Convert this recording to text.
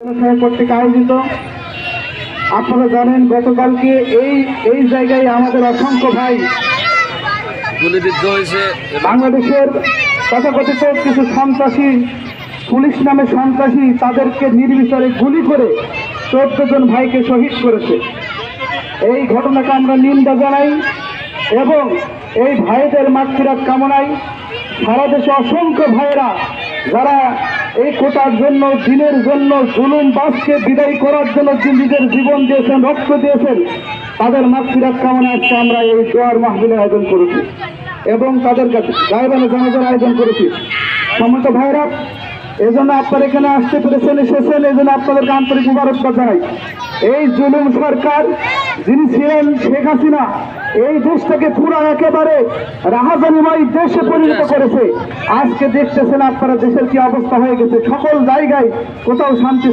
কর্তৃক আয়োজিত। আপনারা জানেন গতকালকে এই এই জায়গায় আমাদের অসংখ্য ভাই গুলিবিদ্ধ হয়েছে বাংলাদেশের তথাকথিত কিছু সন্ত্রাসী পুলিশ নামে সন্ত্রাসী তাদেরকে নির্বিচারে গুলি করে চোদ্দ জন ভাইকে শহীদ করেছে। এই ঘটনাকে আমরা নিন্দা জানাই এবং এই ভাইদের মাতৃরাত কামনায় সারা দেশে অসংখ্য ভাইয়েরা যারা এই কোটার জন্য, দিনের জন্য জুলুম, বাসকে বিদায় করার জন্য নিজের জীবন দিয়েছেন, রক্ত দিয়েছেন, তাদের মাতৃরাত কামনা আজকে আমরা এই জোয়ার মাহবিলে আয়োজন করেছি এবং তাদের কাছে গায়েবানে জানাজার আয়োজন করেছি। সমস্ত ভাইরা এই জন্য আপনারা এখানে আসতে পেরেছেন এসেছেন এই জন্য আপনাদেরকে আন্তরিক মুবারকবাদ জানাই। এই জুলুম সরকার যিনি ছিলেন শেখ হাসিনা এই দেশটাকে পুরা একেবারে রাহাজানিমাই দেশে পরিণত করেছে। আজকে দেখতেছেন আপনারা দেশের কি অবস্থা হয়ে গেছে। সকল জায়গায় কোথাও শান্তি